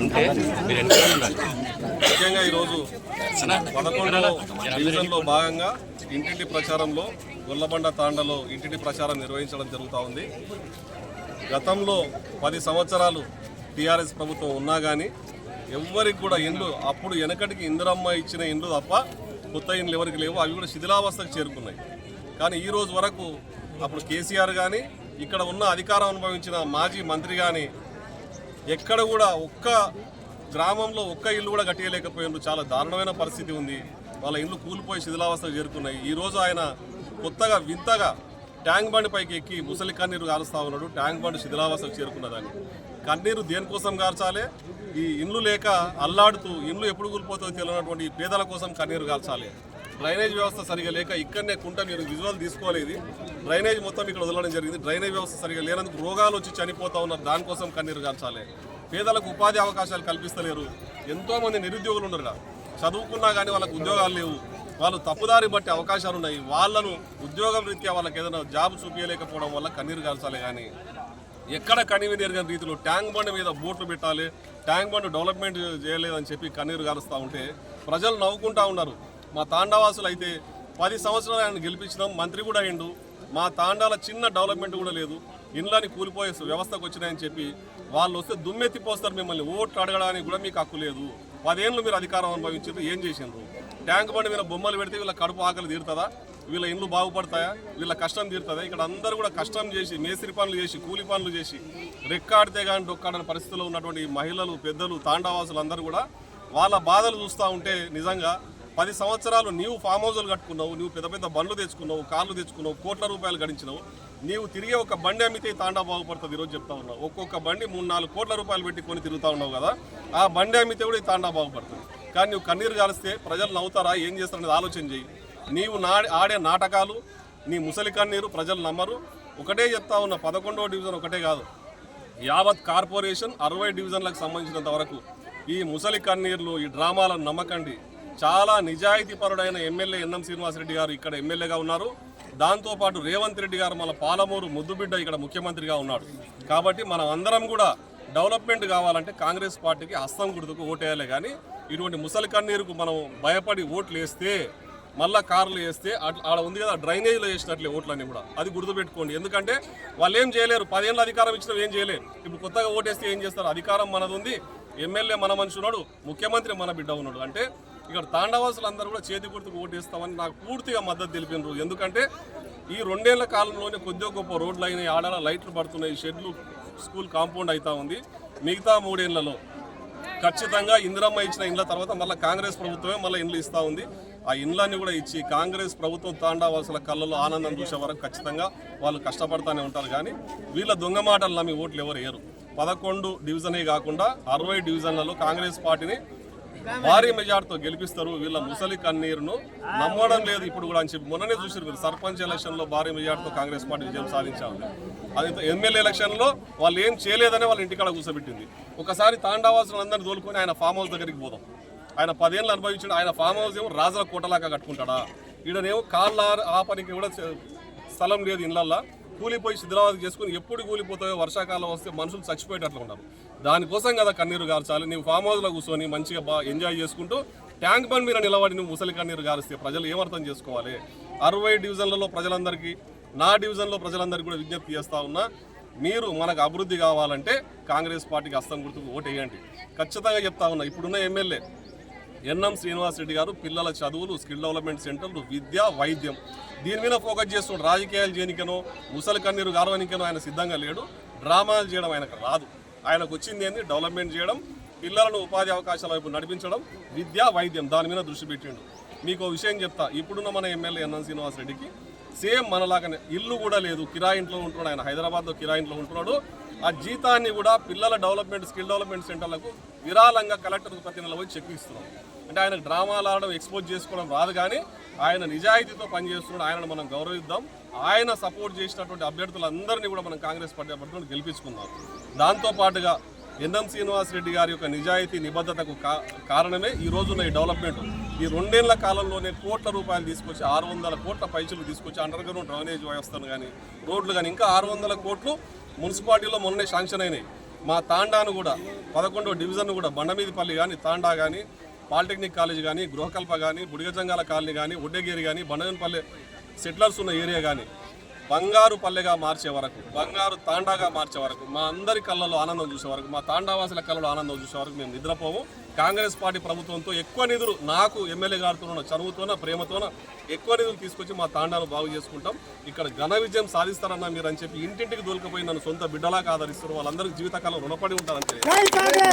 ఉంటే మీరు ముఖ్యంగా ఈరోజు పదకొండవ డివిజన్లో భాగంగా ఇంటింటి ప్రచారంలో గొల్లబండ తాండలో ఇంటింటి ప్రచారం నిర్వహించడం జరుగుతూ ఉంది. గతంలో పది సంవత్సరాలు టీఆర్ఎస్ ప్రభుత్వం ఉన్నా కానీ ఎవ్వరికి కూడా ఇండ్లు అప్పుడు వెనకటికి ఇందిరమ్మ ఇచ్చిన ఇండ్లు తప్ప కొత్త ఇండ్లు ఎవరికి లేవు. అవి కూడా శిథిలావస్థకు చేరుకున్నాయి. కానీ ఈ రోజు వరకు అప్పుడు కేసీఆర్ కానీ ఇక్కడ ఉన్న అధికారం అనుభవించిన మాజీ మంత్రి కానీ ఎక్కడ కూడా ఒక్క గ్రామంలో ఒక్క ఇల్లు కూడా కట్టేయలేకపోయినారు. చాలా దారుణమైన పరిస్థితి ఉంది. వాళ్ళ ఇల్లు కూలిపోయి శిథిలావస్థలు చేరుకున్నాయి. ఈ రోజు ఆయన కొత్తగా వింతగా ట్యాంక్ బండి పైకి ఎక్కి ముసలి కన్నీరు కారుస్తా ఉన్నాడు. ట్యాంక్ బండి శిథిలావస్థకు చేరుకున్నదాన్ని. కన్నీరు దేనికోసం గార్చాలి ఈ ఇండ్లు లేక అల్లాడుతూ ఇండ్లు ఎప్పుడు కూలిపోతుందో తెలియనటువంటి ఈ పేదల కోసం కన్నీరు గార్చాలి డ్రైనేజ్ వ్యవస్థ సరిగా లేక ఇక్కడనే కుంట మీరు విజువల్ తీసుకోలేదు డ్రైనేజ్ మొత్తం ఇక్కడ వదలడం జరిగింది. డ్రైనేజ్ వ్యవస్థ సరిగా లేనందుకు రోగాలు వచ్చి చనిపోతా ఉన్నారు. దానికోసం కన్నీరు గార్చాలి. పేదలకు ఉపాధి అవకాశాలు కల్పిస్తలేరు. ఎంతోమంది నిరుద్యోగులు ఉన్నారు చదువుకున్నా కానీ వాళ్ళకు ఉద్యోగాలు లేవు. వాళ్ళు తప్పుదారి బట్టి అవకాశాలు ఉన్నాయి. వాళ్ళను ఉద్యోగం రీత్యా వాళ్ళకి ఏదైనా జాబ్ చూపించలేకపోవడం వల్ల కన్నీరు కాల్చాలి కానీ ఎక్కడ కనివి ఎరగని రీతిలో ట్యాంక్ బండ్ మీద బోట్లు పెట్టాలి. ట్యాంక్ బండ్ డెవలప్మెంట్ చేయలేదని చెప్పి కన్నీరు కారుస్తూ ఉంటే ప్రజలు నవ్వుకుంటా ఉన్నారు. మా తాండవాసులు అయితే పది సంవత్సరాలు ఆయన గెలిపించినాం మంత్రి కూడా అయిండు మా తాండాల చిన్న డెవలప్మెంట్ కూడా లేదు. ఇండ్లని కూలిపోయే వ్యవస్థకు వచ్చినాయని చెప్పి వాళ్ళు వస్తే దుమ్మెత్తిపోస్తారు మిమ్మల్ని. ఓట్లు అడగడానికి కూడా మీకు హక్కు లేదు. పదేళ్ళు మీరు అధికారం అనుభవించారు ఏం చేసిండ్రు? ట్యాంక్ బండి మీద బొమ్మలు పెడితే వీళ్ళ కడుపు ఆకలి తీరుతుందా? వీళ్ళ ఇండ్లు బాగుపడతాయా? వీళ్ళ కష్టం తీరుతుందా? ఇక్కడ అందరూ కూడా కష్టం చేసి మేస్త్రి పనులు చేసి కూలి పనులు చేసి రెక్కాడితే కానీ డొక్కాడని పరిస్థితిలో ఉన్నటువంటి మహిళలు పెద్దలు తాండవాసులు అందరూ కూడా వాళ్ళ బాధలు చూస్తూ ఉంటే నిజంగా పది సంవత్సరాలు నీవు ఫామ్ హౌజులు కట్టుకున్నావు నువ్వు పెద్ద పెద్ద బండ్లు తెచ్చుకున్నావు కార్లు తెచ్చుకున్నావు కోట్ల రూపాయలు గడించినావు. నీవు తిరిగే ఒక బండి అమ్మితే తాండా బాగుపడుతుంది ఈరోజు చెప్తా ఉన్నావు ఒక్కొక్క బండి మూడు నాలుగు కోట్ల రూపాయలు పెట్టి కొని తిరుగుతా ఉన్నావు కదా ఆ బండి అమ్మితే కూడా ఈ తాండా బాగుపడుతుంది. కానీ నువ్వు కన్నీరు కాలిస్తే ప్రజలు నవ్వుతారా ఏం చేస్తారనేది ఆలోచన చేయి నీవు నా ఆడే నాటకాలు నీ ముసలి కన్నీరు ప్రజలు నమ్మరు. ఒకటే చెప్తా ఉన్న పదకొండవ డివిజన్ ఒకటే కాదు. యావత్ కార్పొరేషన్ అరవై డివిజన్లకు సంబంధించినంత వరకు ఈ ముసలి కన్నీర్లు ఈ డ్రామాలను నమ్మకండి. చాలా నిజాయితీపరుడైన ఎమ్మెల్యే ఎన్ఎం శ్రీనివాసరెడ్డి గారు ఇక్కడ ఎమ్మెల్యేగా ఉన్నారు. దాంతోపాటు రేవంత్ రెడ్డి గారు మన పాలమూరు ముద్దుబిడ్డ ఇక్కడ ముఖ్యమంత్రిగా ఉన్నాడు. కాబట్టి మనం అందరం కూడా డెవలప్మెంట్ కావాలంటే కాంగ్రెస్ పార్టీకి హస్తం గుర్తుకు ఓటేయాలి కానీ ఇటువంటి ముసలి కన్నీరుకు మనం భయపడి ఓట్లు వేస్తే మళ్ళా కార్లు వేస్తే అట్లా ఆడ ఉంది కదా డ్రైనేజ్లో వేసినట్లే ఓట్లన్నీ కూడా. అది గుర్తుపెట్టుకోండి. ఎందుకంటే వాళ్ళు ఏం చేయలేరు. పదేళ్ళు అధికారం ఇచ్చిన ఏం చేయలేరు. ఇప్పుడు కొత్తగా ఓటేస్తే ఏం చేస్తారు? అధికారం మనది ఉంది. ఎమ్మెల్యే మన మనిషి ఉన్నాడు. ముఖ్యమంత్రి మన బిడ్డ ఉన్నాడు. అంటే ఇక్కడ తాండవాసులు అందరూ కూడా చేతి గుర్తుకు ఓటేస్తామని నాకు పూర్తిగా మద్దతు తెలిపినారు. ఎందుకంటే ఈ రెండేళ్ళ కాలంలోనే కొద్దిగా గొప్ప రోడ్లు అయినాయి ఆడాల లైట్లు పడుతున్నాయి షెడ్లు స్కూల్ కాంపౌండ్ అవుతా ఉంది. మిగతా మూడేళ్ళలో ఖచ్చితంగా ఇందిరమ్మ ఇచ్చిన ఇండ్ల తర్వాత మళ్ళీ కాంగ్రెస్ ప్రభుత్వమే మళ్ళీ ఇండ్లు ఇస్తూ ఉంది. ఆ ఇండ్లన్నీ కూడా ఇచ్చి కాంగ్రెస్ ప్రభుత్వం తాండావాసుల కళ్ళలో ఆనందం చూసే వరకు ఖచ్చితంగా వాళ్ళు కష్టపడతానే ఉంటారు. కానీ వీళ్ళ దొంగ మాటలు నమ్మి ఓట్లు ఎవరు వేయరు పదకొండు డివిజనే కాకుండా అరవై డివిజన్లలో కాంగ్రెస్ పార్టీని భారీ మెజార్టీతో గెలిపిస్తారు. వీళ్ళ ముసలి కన్నీరును నమ్మడం లేదు ఇప్పుడు కూడా అని చెప్పి మొన్ననే చూసారు మీరు. సర్పంచ్ ఎలక్షన్లో భారీ మెజార్టీతో కాంగ్రెస్ పార్టీ విజయం సాధించారు అది ఎమ్మెల్యే ఎలక్షన్లో వాళ్ళు ఏం చేయలేదని వాళ్ళ ఇంటికాడ కూర్చోబెట్టింది. ఒకసారి తాండావాసులు అందరిని తోలుకొని ఆయన ఫామ్ హౌస్ దగ్గరికి పోదాం. ఆయన పదేళ్ళు అనుభవించాడు. ఆయన ఫామ్ హౌస్ ఏమో రాజుల కోటలాగా కట్టుకుంటాడా? ఈడనేమో కాళ్ళ ఆపనికి కూడా స్థలం లేదు ఇళ్ళల్లో. కూలిపోయి శిథిలావతి చేసుకుని ఎప్పుడు కూలిపోతాయో వర్షాకాలం వస్తే మనుషులు చచ్చిపోయేటట్లు ఉన్నారు. దానికోసం కదా కన్నీరు గార్చాలి. నువ్వు ఫామ్ హౌస్లో కూర్చొని మంచిగా బాగా ఎంజాయ్ చేసుకుంటూ ట్యాంక్ బండ్ మీద నిలబడి నువ్వు ముసలి కన్నీరు గారిస్తే ప్రజలు ఏమర్థం చేసుకోవాలి? అరవై డివిజన్లలో ప్రజలందరికీ నా డివిజన్లో ప్రజలందరికీ కూడా విజ్ఞప్తి చేస్తూ ఉన్నా మీరు మనకు అభివృద్ధి కావాలంటే కాంగ్రెస్ పార్టీకి హస్తం గుర్తుకు ఓటు వేయండి ఖచ్చితంగా చెప్తా ఉన్నా ఇప్పుడున్న ఎమ్మెల్యే ఎన్ఎం శ్రీనివాసరెడ్డి గారు పిల్లల చదువులు స్కిల్ డెవలప్మెంట్ సెంటర్లు విద్య వైద్యం. దీని మీద ఫోకస్ చేస్తున్న రాజకీయాలు చేయనికనో ముసలి కన్నీరు గారవనికనో ఆయన సిద్ధంగా లేడు. డ్రామాలు చేయడం ఆయనకు రాదు. ఆయనకు వచ్చింది ఏంది? డెవలప్మెంట్ చేయడం పిల్లలను ఉపాధి అవకాశాల వైపు నడిపించడం విద్య వైద్యం దాని మీద దృష్టి పెట్టిండు. మీకు విషయం చెప్తా. ఇప్పుడున్న మన ఎమ్మెల్యే ఎన్ఎన్ శ్రీనివాసరెడ్డికి సేమ్ మనలాగానే ఇల్లు కూడా లేదు. కిరాయి ఇంట్లో ఉంటున్నాడు ఆయన. హైదరాబాద్లో కిరాయింట్లో ఉంటున్నాడు. ఆ జీతాన్ని కూడా పిల్లల డెవలప్మెంట్ స్కిల్ డెవలప్మెంట్ సెంటర్లకు విరాళంగా కలెక్టర్ ప్రతి నెల పోయి చెక్ ఇస్తున్నాం. అంటే ఆయన డ్రామాలు ఆడడం ఎక్స్పోజ్ చేసుకోవడం రాదు కానీ ఆయన నిజాయితీతో పనిచేస్తున్నాడు. ఆయనను మనం గౌరవిద్దాం. ఆయన సపోర్ట్ చేసినటువంటి అభ్యర్థులందరినీ కూడా మనం కాంగ్రెస్ పార్టీ అభ్యర్థులను గెలిపించుకుందాం. దాంతోపాటుగా ఎన్ఎం శ్రీనివాస్ రెడ్డి గారి యొక్క నిజాయితీ నిబద్ధతకు కా- కారణమే ఈ రోజున్న ఈ డెవలప్మెంట్. ఈ రెండేళ్ళ కాలంలోనే కోట్ల రూపాయలు తీసుకొచ్చి ఆరు వందల కోట్ల పైసలు తీసుకొచ్చి అండర్ గ్రౌండ్ డ్రైనేజ్ వ్యవస్థను కానీ రోడ్లు కానీ ఇంకా ఆరు వందల కోట్లు మున్సిపాలిటీలో మొన్నే శాంక్షన్ అయినాయి. మా తాండాను కూడా పదకొండో డివిజన్ కూడా బండమీదిపల్లి కానీ తాండా కానీ పాలిటెక్నిక్ కాలేజ్ కానీ గృహకల్ప కానీ బుడిగజంగాల కాలనీ కానీ ఉడ్డగేరి కానీ బండమీదపల్లి సెటిలర్స్ ఉన్న ఏరియా కానీ బంగారు పల్లెగా మార్చే వరకు బంగారు తాండాగా మార్చే వరకు మా అందరి కళ్ళలో ఆనందం చూసే వరకు మా తాండావాసుల కళ్ళలో ఆనందం చూసే వరకు మేము నిద్రపోము. కాంగ్రెస్ పార్టీ ప్రభుత్వంతో ఎక్కువ నిధులు నాకు ఎమ్మెల్యే గారితోనో చనువుతోన ప్రేమతోన ఎక్కువ నిధులు తీసుకొచ్చి మా తాండాను బాగు చేసుకుంటాం. ఇక్కడ ఘన విజయం సాధిస్తారన్న మీరు అని చెప్పి ఇంటింటికి దొరికిపోయి నన్ను సొంత బిడ్డలాగా ఆదరిస్తారు వాళ్ళందరికీ జీవితకాలం రుణపడి ఉంటారని